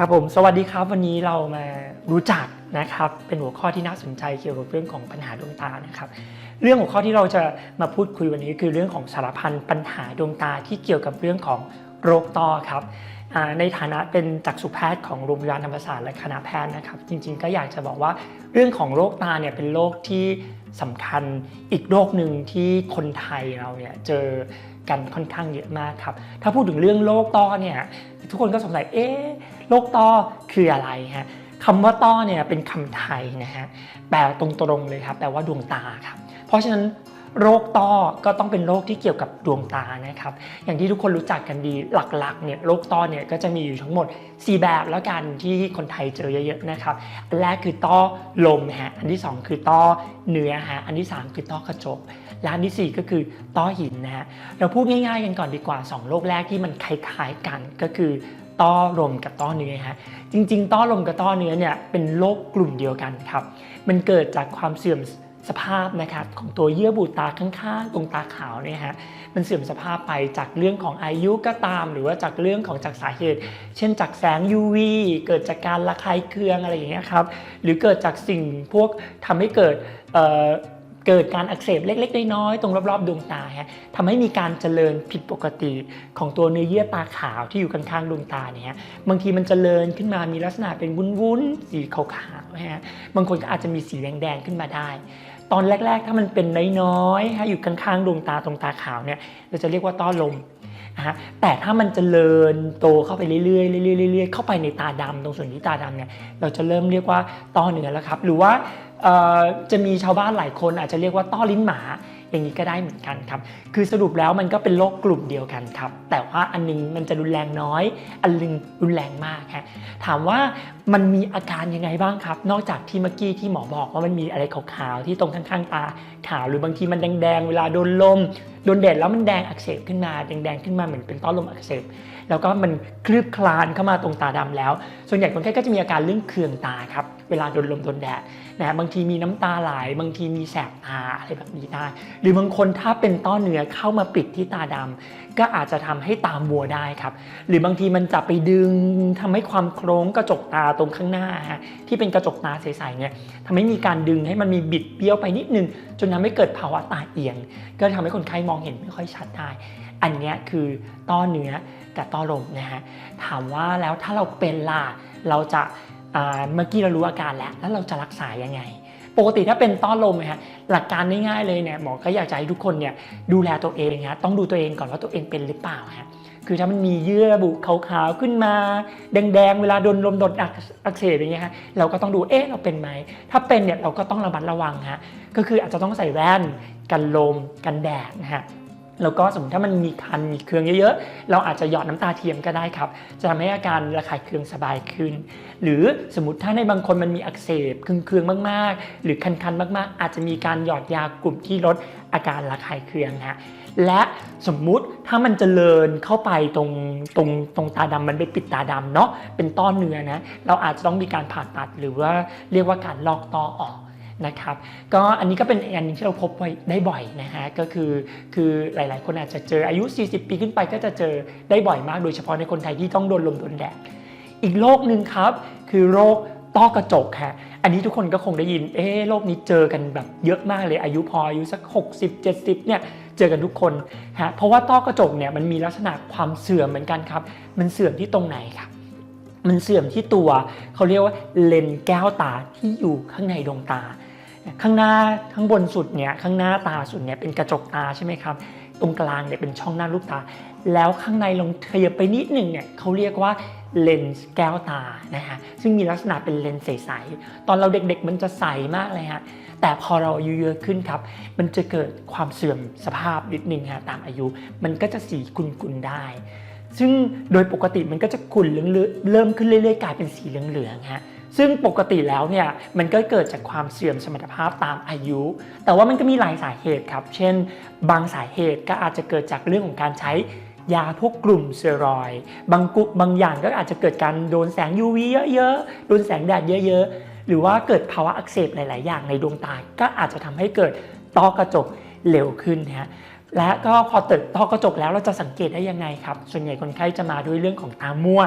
ครับผมสวัสดีครับวันนี้เรามารู้จักนะครับเป็นหัวข้อที่น่าสนใจเกี่ยวกับเรื่องของปัญหาดวงตานะครับ เรื่องหัวข้อที่เราจะมาพูดคุยวันนี้คือเรื่องของสารพันปัญหาดวงตาที่เกี่ยวกับเรื่องของโรคต้อครับในฐานะเป็นจักษุแพทย์ของโรงพยาบาลธรรมศาสตร์และคณะแพทย์นะครับ จริงๆ ก็อยากจะบอกว่าเรื่องของโรคตาเนี่ยเป็นโรคที่สำคัญอีกโรคหนึ่งที่คนไทยเราเนี่ยเจอกันค่อนข้างเยอะมากครับ ถ้าพูดถึงเรื่องโรคต้อเนี่ย ทุกคนก็สงสัยเอ๊ะโรคต้อคืออะไรฮะคำว่าต้อเนี่ยเป็นคำไทยนะฮะแปลตรงๆเลยครับแปลว่าดวงตาครับเพราะฉะนั้น โรคต้อก็ต้องเป็นโรคที่เกี่ยวกับดวงตานะครับ อย่างที่ทุกคนรู้จักกันดีหลักๆเนี่ยโรคต้อเนี่ยก็จะมีอยู่ทั้งหมด 4 แบบแล้วกันที่คนไทยเจอเยอะๆนะครับแรกคือต้อลมฮะอันที่ 2 คือต้อเนื้อฮะอันที่ 3 คือต้อกระจกและอันทีสี่4 ก็คือต้อหินนะฮะเราพูดง่ายๆกันก่อนดีกว่า 2 โรคแรกที่มันคล้ายๆกันก็คือต้อลมกับต้อเนื้อฮะจริง ๆ ต้อลมกับต้อเนื้อเนี่ยเป็นโรคกลุ่มเดียวกันครับมันเกิดจากความเสื่อม สภาพนะครับของตัวเยื่อบุตาข้างๆ ตรงตาขาวเนี่ยฮะมันเสื่อมสภาพไปจากเรื่องของอายุก็ตาม หรือว่าจากเรื่องของจากสาเหตุ เช่นจากแสง UV เกิดจากการระคายเคืองอะไรอย่างเงี้ยครับหรือเกิดจากสิ่งพวกทำให้เกิดเเกิดการอักเสบเล็ก ๆ น้อยๆตรงรอบๆดวงตาฮะทำให้มีการเจริญผิดปกติของตัวเนื้อเยื่อตาขาวที่อยู่ข้างๆดวงตาเนี่ยฮะบางทีมันเจริญขึ้นมามีลักษณะเป็นวุ้นๆสีขาวๆฮะบางคนก็อาจจะมีสีแดงๆขึ้นมาได้ ตอนแรก ๆ ถ้ามันเป็นน้อยๆฮะอยู่ข้างๆดวงตาตรงตาขาวเนี่ยเราจะเรียกว่าต้อลมนะฮะแต่ถ้ามันเจริญโตเข้าไปเรื่อยๆเรื่อยๆเรื่อยๆเข้าไปในตาดำตรงส่วนที่ตาดำเนี่ยเราจะเริ่มเรียกว่าต้อเนื้อแล้วครับ หรือว่า จะมีชาวบ้านหลายคนอาจจะเรียกว่าต้อลิ้นหมาอย่างนี้ก็ได้เหมือนกันครับ คือสรุปแล้วมันก็เป็นโรคกลุ่มเดียวกันครับ แต่ว่าอันนึงมันจะรุนแรงน้อย อันนึงรุนแรงมากฮะถามว่ามันมีอาการยังไงบ้างครับ นอกจากที่เมื่อกี้ที่หมอบอกว่ามันมีอะไรขาวๆที่ตรงข้างๆตาขาวหรือบางทีมันแดงๆเวลาโดนลมโดนแดดแล้วมันแดงอักเสบขึ้นมาแดงๆขึ้นมาเหมือนเป็นต้อลมอักเสบแล้วก็มันคลืบคลานเข้ามาตรงตาดำแล้ว ส่วนใหญ่คนไข้ก็จะมีอาการเรื่องเคืองตาครับ เวลาโดนลมโดนแดดนะบางทีมีน้ำตาไหลบางทีมีแสบตาอะไรแบบนี้ได้ หรือบางคนถ้าเป็นต้อเนื้อเข้ามาปิดที่ตาดำก็อาจจะทำให้ตามัวได้ครับ หรือบางทีมันจะไปดึงทำให้ความโครงกระจกตาตรงข้างหน้าฮะที่เป็นกระจกตาใสๆเนี่ยทำให้มีการดึงให้มันมีบิดเบี้ยวไปนิดนึง จนทำให้เกิดภาวะตาเอียง ก็ทำให้คนไข้มองเห็นไม่ค่อยชัดได้ อันนี้คือต้อเนื้อกับต้อลมนะฮะถามว่าแล้วถ้าเราเป็นล่ะเราจะ เมื่อกี้เรารู้อาการแล้ว แล้วเราจะรักษายังไง ปกติถ้าเป็นต้อลมนะฮะหลักการง่ายๆเลยเนี่ยหมอก็อยากจะให้ทุกคนเนี่ยดูแลตัวเองฮะต้องดูตัวเองก่อนว่าตัวเองเป็นหรือเปล่าฮะคือถ้ามันมีเยื่อบุขาวๆขึ้นมา แดงๆ เวลาโดนลมโดนอักอักเสบอย่างเงี้ยฮะเราก็ต้องดูเอ๊ะเราเป็นไหมถ้าเป็นเนี่ยเราก็ต้องระมัดระวังฮะก็คืออาจจะต้องใส่แว่น กันลมกันแดดนะฮะ แล้วก็สมมติถ้ามันมีคันมีเครื่องเยอะๆ เราอาจจะหยอดน้ำตาเทียมก็ได้ครับ จะทำให้อาการระคายเคืองสบายขึ้น หรือสมมติถ้าในบางคนมันมีอักเสบเคืองๆมากๆ หรือคันๆมากๆ อาจจะมีการหยอดยากลุ่มที่ลดอาการระคายเคืองฮะและสมมุติถ้ามันเจริญเข้าไปตรงตรงตรงตาดำมันไปปิดตาดำเนาะเป็นต้อนเนื้อนะเราอาจจะต้องมีการผ่าตัดหรือว่าเรียกว่าการลอกต้อออก นะครับก็อันนี้ก็เป็นอีกอันหนึงที่เราพบไว้ได้บ่อยนะฮะก็คือคือหลาย ๆ คนอาจจะเจออายุ 40 ปีขึ้นไปก็จะเจอได้บ่อยมากโดยเฉพาะในคนไทยที่ต้องโดนลมโดนแดดอีกโรคหนึ่งครับ คือโรคต้อกระจกฮะอันนี้ทุกคนก็คงได้ยินเอ๊โรคนี้เจอกันแบบเยอะมากเลยอายุพออายุสัก 60 70 เนี่ยเจอกันทุกคนฮะเพราะว่าต้อกระจกเนี่ยมันมีลักษณะความเสื่อมเหมือนกันครับ มันเสื่อมที่ตรงไหนครับมันเสื่อมที่ตัวเขาเรียกว่าเลนแก้วตาที่อยู่ข้างในดวงตา ข้างหน้าข้างบนสุดเนี่ยข้างหน้าตาสุดเนี่ยเป็นกระจกตาใช่ไหมครับ ตรงกลางเนี่ยเป็นช่องหน้าลูกตา แล้วข้างในลงเทียบไปนิดหนึ่งเนี่ยเขาเรียกว่าเลนส์แก้วตานะฮะซึ่งมีลักษณะเป็นเลนส์ใสๆตอนเราเด็กๆมันจะใสมากเลยฮะแต่พอเราอายุเยอะขึ้นครับ มันจะเกิดความเสื่อมสภาพนิดหนึ่งฮะตามอายุ มันก็จะสีกุนๆได้ ซึ่งโดยปกติมันก็จะขุ่นเหลืองๆเริ่มขึ้นเรื่อยๆกลายเป็นสีเหลืองๆฮะ ซึ่งปกติแล้วเนี่ยมันก็เกิดจากความเสื่อมสมรรถภาพตามอายุ แต่ว่ามันก็มีหลายสาเหตุครับ เช่น บางสาเหตุก็อาจจะเกิดจากเรื่องของการใช้ยาพวกกลุ่มสเตียรอยด์บางกุบางอย่างก็อาจจะเกิดการโดนแสง UV เยอะๆ โดนแสงแดดเยอะๆ หรือว่าเกิดภาวะอักเสบหลาย ๆ อย่างในดวงตา ก็อาจจะทำให้เกิดต้อกระจกเร็วขึ้นนะฮะและก็พอเติดต้อกระจกแล้วเราจะสังเกตได้ยังไงครับ ส่วนใหญ่คนไข้จะมาด้วยเรื่องของตามั่ว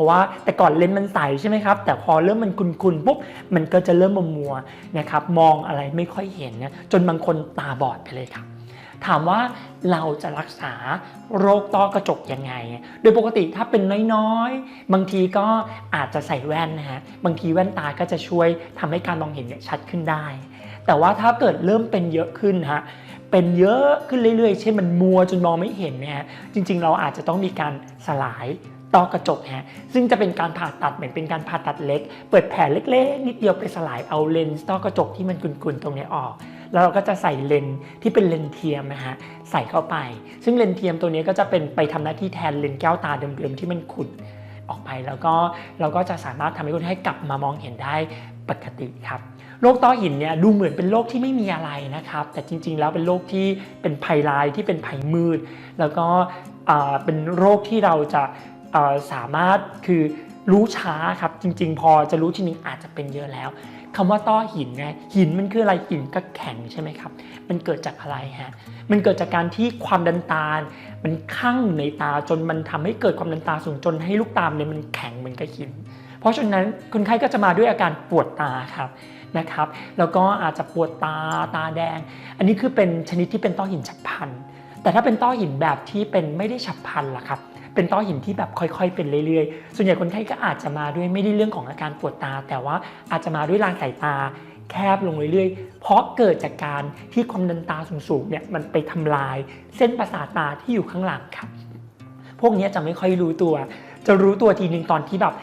ราะว่าแต่ก่อนเลนส์มันใสใช่ไหมครับ แต่พอเริ่มมันคุนๆปุ๊บมันก็จะเริ่มมัวๆนะครับมองอะไรไม่ค่อยเห็นนะจนบางคนตาบอดไปเลยครับถามว่าเราจะรักษาโรคต้อกระจกยังไง โดยปกติถ้าเป็นน้อยๆ บางทีก็อาจจะใส่แว่นนะฮะ บางทีแว่นตาก็จะช่วยทำให้การมองเห็นเนี่ยชัดขึ้นได้ แต่ว่าถ้าเกิดเริ่มเป็นเยอะขึ้นฮะ เป็นเยอะขึ้นเรื่อยๆ เช่นมันมัวจนมองไม่เห็นเนี่ยจริงๆ เราอาจจะต้องมีการสลาย ต้อกระจกฮะซึ่งจะเป็นการผ่าตัดเหมือนเป็นการผ่าตัดเล็ก เปิดแผลเล็กๆ นิดเดียวไปสลายเอาเลนส์ต้อกระจกที่มันกุนๆตรงเนี้ยออก แล้วเราก็จะใส่เลนส์ที่เป็นเลนส์เทียมนะฮะใส่เข้าไป ซึ่งเลนส์เทียมตัวนี้ก็จะเป็นไปทำหน้าที่แทนเลนส์แก้วตาเดิมๆที่มันขุดออกไปแล้วก็เราก็จะสามารถทำให้คนให้กลับมามองเห็นได้ปกติครับโรคต้อหินเนี่ยดูเหมือนเป็นโรคที่ไม่มีอะไรนะครับ แต่จริงๆแล้วเป็นโรคที่เป็นภัยร้ายที่เป็นภัยมืด แล้วก็เป็นโรคที่เราจะ สามารถคือรู้ช้าครับจริง ๆ พอจะรู้ทีนึงอาจจะเป็นเยอะแล้วคำว่าต้อหินไงหินมันคืออะไรหินก็แข็งใช่ไหมครับ มันเกิดจากอะไรฮะมันเกิดจากการที่ความดันตามันคั่งอยู่ในตาจนมันทำให้เกิดความดันตาสูงจนให้ลูกตาเนี่ยมันแข็งเหมือนกับหิน เพราะฉะนั้นคนไข้ก็จะมาด้วยอาการปวดตาครับนะครับ แล้วก็อาจจะปวดตาตาแดง อันนี้คือเป็นชนิดที่เป็นต้อหินฉับพลันแต่ถ้าเป็นต้อหินแบบที่เป็นไม่ได้ฉับพลันล่ะครับ เป็นต้อหินที่แบบค่อยๆ เป็นเรื่อยๆ ส่วนใหญ่คนไข้ก็อาจจะมาด้วยไม่ได้เรื่องของอาการปวดตา แต่ว่าอาจจะมาด้วยรางสายตาแคบลงเรื่อยๆ เพราะเกิดจากการที่ความดันตาสูงๆเนี่ยมันไปทำลาย เส้นประสาทตาที่อยู่ข้างหลังครับ พวกนี้จะไม่ค่อยรู้ตัว จะรู้ตัวทีนึงตอนที่แบบ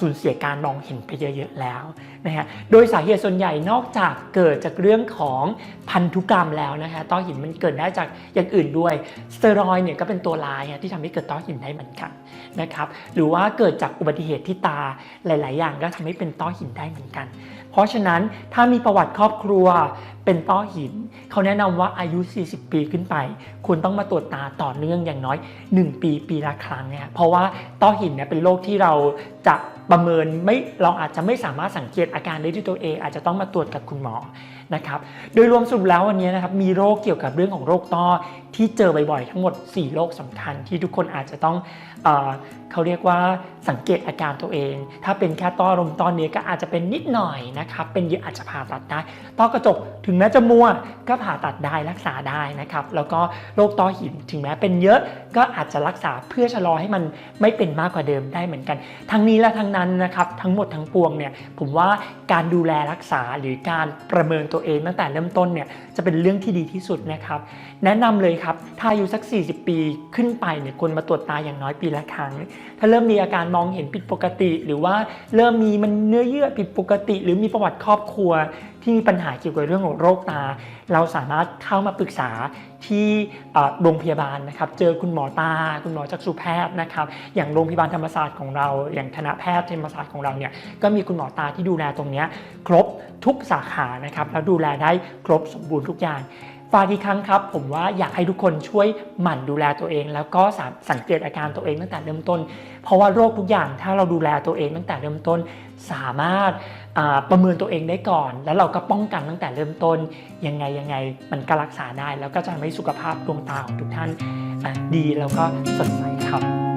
สูญเสียการมองเห็นไปเยอะๆแล้วนะฮะโดยสาเหตุส่วนใหญ่นอกจากเกิดจากเรื่องของพันธุกรรมแล้วนะคะต้อหินมันเกิดได้จากอย่างอื่นด้วยสเตียรอยเนี่ยก็เป็นตัวร้ายที่ทำให้เกิดต้อหินได้เหมือนกันนะครับหรือว่าเกิดจากอุบัติเหตุที่ตาหลาย ๆ อย่างก็ทำให้เป็นต้อหินได้เหมือนกัน เพราะฉะนั้นถ้ามีประวัติครอบครัวเป็นต้อหิน เขาแนะนำว่าอายุ 40 ปีขึ้นไป คุณต้องมาตรวจตาต่อเนื่องอย่างน้อย 1 ปีปีละครั้งเนี่ยเพราะว่าต้อหินเนี่ยเป็นโรคที่เราจะ ประเมินไม่เราอาจจะไม่สามารถสังเกตอาการได้ด้วยตัวเอง อาจจะต้องมาตรวจกับคุณหมอ นะครับโดยรวมสรุปแล้ววันนี้นะครับมีโรคเกี่ยวกับเรื่องของโรคต้อที่เจอบ่อยๆทั้งหมด 4 โรคสำคัญที่ทุกคนอาจจะต้องเอเขาเรียกว่าสังเกตอาการตัวเอง ถ้าเป็นแค่ต้อลมต้อเนี้ยก็อาจจะเป็นนิดหน่อยนะครับเป็นเยอะอาจจะผ่าตัดได้ต้อกระจกถึงแม้จะมัวก็ผ่าตัดได้รักษาได้นะครับแล้วก็โรคต้อหินถึงแม้เป็นเยอะก็อาจจะรักษาเพื่อชะลอให้มันไม่เป็นมากกว่าเดิมได้เหมือนกัน ทั้งนี้และทั้งนั้นนะครับทั้งหมดทั้งปวงเนี่ยผมว่าการดูแลรักษาหรือการประเมินตัวัวเองตั้งแต่เริ่มต้นเนี่ยจะเป็นเรื่องที่ดีที่สุดนะครับ แนะนำเลยครับถ้าอายุสัก 40 ปีขึ้นไปเนี่ยควรมาตรวจตาอย่างน้อยปีละครั้ง ถ้าเริ่มมีอาการมองเห็นผิดปกติ หรือว่าเริ่มมีมันเนื้อเยื่อผิดปกติ หรือมีประวัติครอบครัว ที่มีปัญหาเกี่ยวกับเรื่องของโรคตา เราสามารถเข้ามาปรึกษาที่โรงพยาบาลนะครับ เจอคุณหมอตา คุณหมอจักษุแพทย์นะครับ อย่างโรงพยาบาลธรรมศาสตร์ของเรา อย่างคณะแพทย์ธรรมศาสตร์ของเราเนี่ย ก็มีคุณหมอตาที่ดูแลตรงนี้ครบทุกสาขานะครับ แล้วดูแลได้ครบสมบูรณ์ทุกอย่าง ฝากอีกครั้งครับ ผมว่าอยากให้ทุกคนช่วยหมั่นดูแลตัวเอง แล้วก็ส,สังเกตอาการตัวเองตั้งแต่เริ่มต้น เพราะว่าโรคทุกอย่างถ้าเราดูแลตัวเองตั้งแต่เริ่มต้น สามารถประเมินตัวเองได้ก่อน แล้วเราก็ป้องกันตั้งแต่เริ่มต้น ยังไงยังไงมันก็รักษาได้ แล้วก็จะทำให้สุขภาพดวงตาของทุกท่านดีแล้วก็สดใสครับ